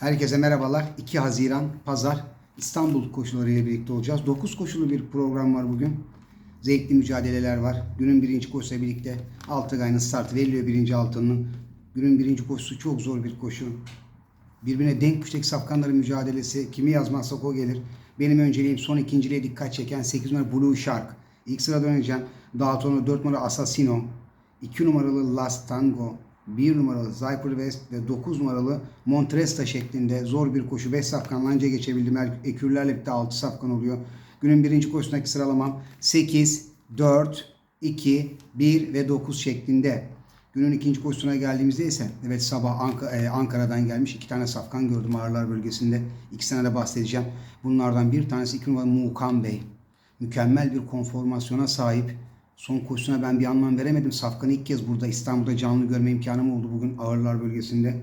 Herkese merhabalar. 2 Haziran Pazar İstanbul koşuları ile birlikte olacağız. 9 koşulu bir program var bugün. Zevkli mücadeleler var. Günün birinci koşusuyla birlikte Altıgay'ın startı veriliyor birinci altının. Günün birinci koşusu çok zor bir koşu. Birbirine denk güçteki safkanların mücadelesi. Kimi yazmazsak o gelir. Benim önceliğim son ikinciliğe dikkat çeken 8 numara Blue Shark. İlk sırada oynayacağım. Daha sonra 4 numara Assassino. 2 numaralı Last Tango. 1 numaralı Zyper West ve 9 numaralı Montresta şeklinde zor bir koşu. 5 safkanla anca geçebildim. Er- Ekürlerle birlikte 6 safkan oluyor. Günün birinci koşusundaki sıralamam 8, 4, 2, 1 ve 9 şeklinde. Günün ikinci koşusuna geldiğimizde ise evet sabah Anka- e, Ankara'dan gelmiş iki tane safkan gördüm Ağrılar bölgesinde. İkisine de bahsedeceğim. Bunlardan bir tanesi 2 numaralı Mukan Bey. Mükemmel bir konformasyona sahip. Son koşusuna ben bir anlam veremedim. Safkan'ı ilk kez burada İstanbul'da canlı görme imkanım oldu bugün Ağırlar bölgesinde.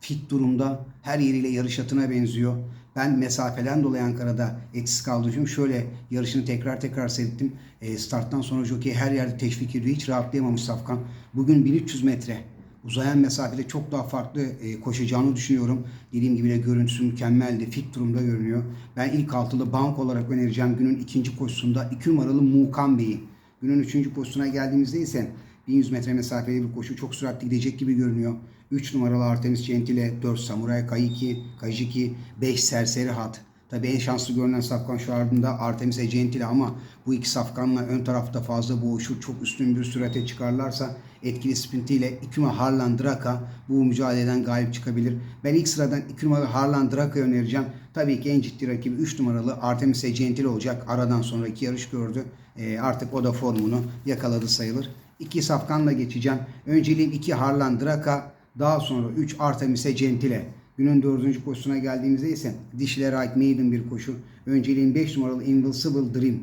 Fit durumda. Her yeriyle yarış atına benziyor. Ben mesafeden dolayı Ankara'da etsiz kaldığım şöyle yarışını tekrar tekrar seyrettim. E, starttan sonra jockey her yerde teşvik ediyor. Hiç rahatlayamamış Safkan. Bugün 1300 metre uzayan mesafede çok daha farklı e, koşacağını düşünüyorum. Dediğim gibi de görüntüsü mükemmeldi. Fit durumda görünüyor. Ben ilk altılı bank olarak önereceğim günün ikinci koşusunda 2 numaralı Mukan Bey'i. Günün üçüncü koşusuna geldiğimizde ise 1100 metre mesafeli bir koşu çok süratli gidecek gibi görünüyor. 3 numaralı Artemis Gentile, 4 Samuray Kayiki, Kajiki, 5 Serseri Hat. Tabii en şanslı görünen safkan şu ardında Artemis e Gentile ama bu iki safkanla ön tarafta fazla boğuşur. Çok üstün bir sürate çıkarlarsa etkili sprintiyle 2 numara Harlan Draka bu mücadeleden galip çıkabilir. Ben ilk sıradan 2 numaralı Harlan Draka'yı önereceğim. Tabii ki en ciddi rakibi 3 numaralı Artemis e Gentile olacak. Aradan sonra iki yarış gördü. Ee, artık o da formunu yakaladı sayılır. İki safkanla geçeceğim. Önceliğim 2 Harlan Draka, daha sonra 3 Artemis'e Gentile. Günün dördüncü koşusuna geldiğimizde ise dişilere ait maiden bir koşu. Önceliğin 5 numaralı Invincible Dream.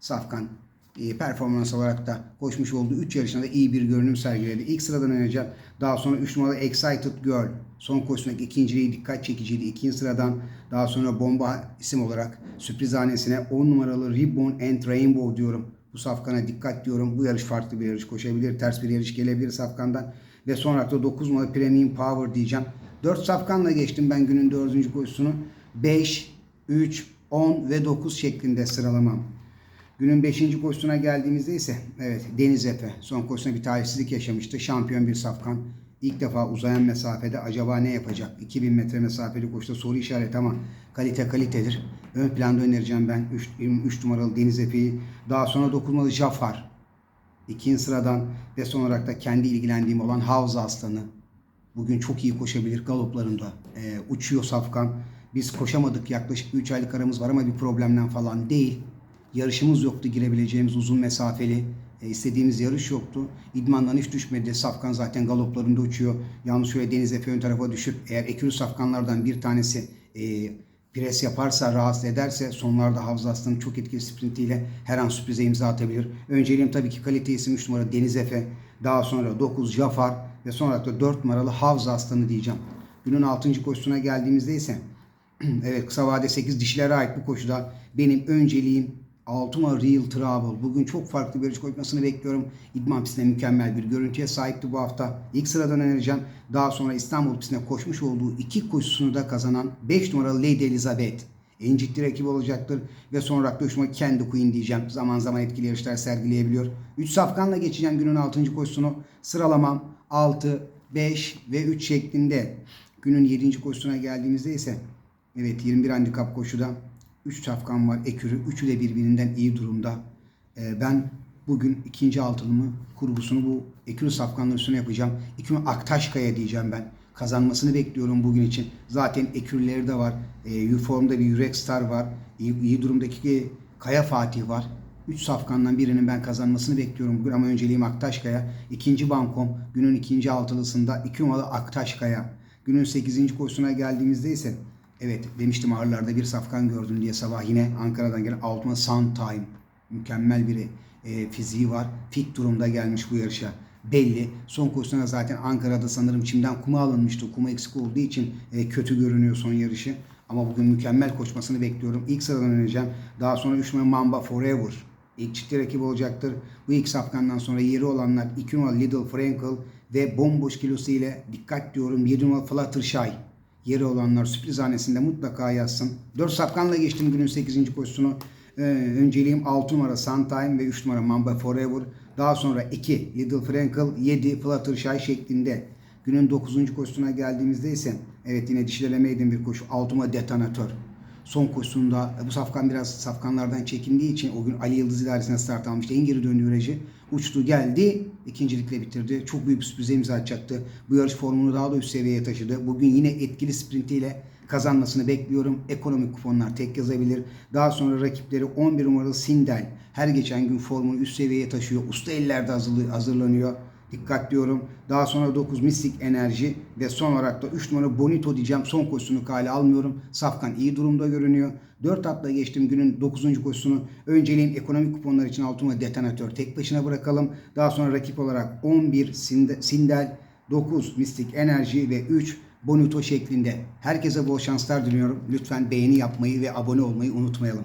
Safkan e, performans olarak da koşmuş olduğu 3 yarışında da iyi bir görünüm sergiledi. İlk sıradan oynayacak. Daha sonra 3 numaralı Excited Girl. Son koşusundaki ikinciliği dikkat çekiciydi. İkinci sıradan daha sonra bomba isim olarak sürpriz hanesine 10 numaralı Ribbon and Rainbow diyorum. Bu safkana dikkat diyorum. Bu yarış farklı bir yarış koşabilir. Ters bir yarış gelebilir safkandan. Ve sonra da 9 numaralı Premium Power diyeceğim. 4 safkanla geçtim ben günün 4. koşusunu. 5, 3, 10 ve 9 şeklinde sıralamam. Günün 5. koşusuna geldiğimizde ise evet Deniz Efe son koşusunda bir talihsizlik yaşamıştı. Şampiyon bir safkan. İlk defa uzayan mesafede acaba ne yapacak? 2000 metre mesafeli koşuda soru işareti ama kalite kalitedir. Ön planda önereceğim ben 3 numaralı Deniz Efe'yi. Daha sonra 9 numaralı Jafar. İkinci sıradan ve son olarak da kendi ilgilendiğim olan Havza Aslanı. Bugün çok iyi koşabilir galoplarında. Ee, uçuyor Safkan. Biz koşamadık yaklaşık 3 aylık aramız var ama bir problemden falan değil. Yarışımız yoktu girebileceğimiz uzun mesafeli. E, istediğimiz yarış yoktu. İdmandan hiç düşmedi. Safkan zaten galoplarında uçuyor. Yalnız şöyle Deniz Efe ön tarafa düşüp eğer ekürü safkanlardan bir tanesi e, pres yaparsa, rahatsız ederse sonlarda Havza Aslan'ın çok etkili sprintiyle her an sürprize imza atabilir. Önceliğim tabii ki kalite isim 3 numara Deniz Efe. Daha sonra 9 Jafar ve sonra da 4 numaralı Havza Aslanı diyeceğim. Günün 6. koşusuna geldiğimizde ise evet kısa vade 8 dişilere ait bu koşuda benim önceliğim 6 numara Real Trouble. Bugün çok farklı bir yarış koşmasını bekliyorum. İdman pistinde mükemmel bir görüntüye sahipti bu hafta. İlk sıradan önereceğim. Daha sonra İstanbul pistinde koşmuş olduğu iki koşusunu da kazanan 5 numaralı Lady Elizabeth. En ciddi rakip olacaktır. Ve son üç numara Candy Queen diyeceğim. Zaman zaman etkili yarışlar sergileyebiliyor. 3 safkanla geçeceğim günün 6. koşusunu. Sıralamam 6, 5 ve 3 şeklinde. Günün 7. koşusuna geldiğimizde ise evet 21 handikap koşuda 3 safkan var ekürü. Üçü de birbirinden iyi durumda. Ee, ben bugün ikinci altılımı kurgusunu bu ekürü safkanların üstüne yapacağım. İkimi Aktaşkaya diyeceğim ben. Kazanmasını bekliyorum bugün için. Zaten ekürleri de var. E, formda bir Yürek Star var. İyi, iyi durumdaki Kaya Fatih var. 3 safkandan birinin ben kazanmasını bekliyorum bugün ama önceliğim Aktaşkaya. İkinci bankom günün ikinci altılısında 2 numaralı Aktaşkaya. Günün 8. koşusuna geldiğimizde ise evet demiştim ağırlarda bir safkan gördüm diye sabah yine Ankara'dan gelen Altman Sun Time. Mükemmel bir e, fiziği var. Fit durumda gelmiş bu yarışa belli. Son koşusunda zaten Ankara'da sanırım çimden kuma alınmıştı. Kuma eksik olduğu için e, kötü görünüyor son yarışı. Ama bugün mükemmel koşmasını bekliyorum. İlk sıradan oynayacağım. Daha sonra 3 numara Mamba Forever. İlk ciddi rakip olacaktır. Bu ilk safkandan sonra yeri olanlar 2 numara Little Frankel ve bomboş kilosu ile dikkat diyorum 7 numara Fluttershy. Yeri olanlar sürpriz hanesinde mutlaka yazsın. 4 safkanla geçtim günün 8. koşusunu. Ee, önceliğim 6 numara Suntime ve 3 numara Mamba Forever. Daha sonra 2 Little Frankel, 7 Fluttershy şeklinde. Günün 9. koşusuna geldiğimizde ise evet yine dişlelemeydim bir koşu. 6 numara Detonatör. Son koşusunda bu safkan biraz safkanlardan çekindiği için o gün Ali Yıldız idaresine start almıştı. En geri döndü virajı. Uçtu geldi. ikincilikle bitirdi. Çok büyük sürprize imza atacaktı. Bu yarış formunu daha da üst seviyeye taşıdı. Bugün yine etkili sprintiyle kazanmasını bekliyorum. Ekonomik kuponlar tek yazabilir. Daha sonra rakipleri 11 numaralı Sindel. Her geçen gün formunu üst seviyeye taşıyor. Usta ellerde hazırlanıyor. Dikkat diyorum. Daha sonra 9 Mistik Enerji ve son olarak da 3 numara Bonito diyeceğim. Son koşusunu kale almıyorum. Safkan iyi durumda görünüyor. 4 atla geçtim günün 9. koşusunu. Önceliğim ekonomik kuponlar için 6 numara Detonatör tek başına bırakalım. Daha sonra rakip olarak 11 Sinde- Sindel, 9 Mistik Enerji ve 3 Bonito şeklinde. Herkese bol şanslar diliyorum. Lütfen beğeni yapmayı ve abone olmayı unutmayalım.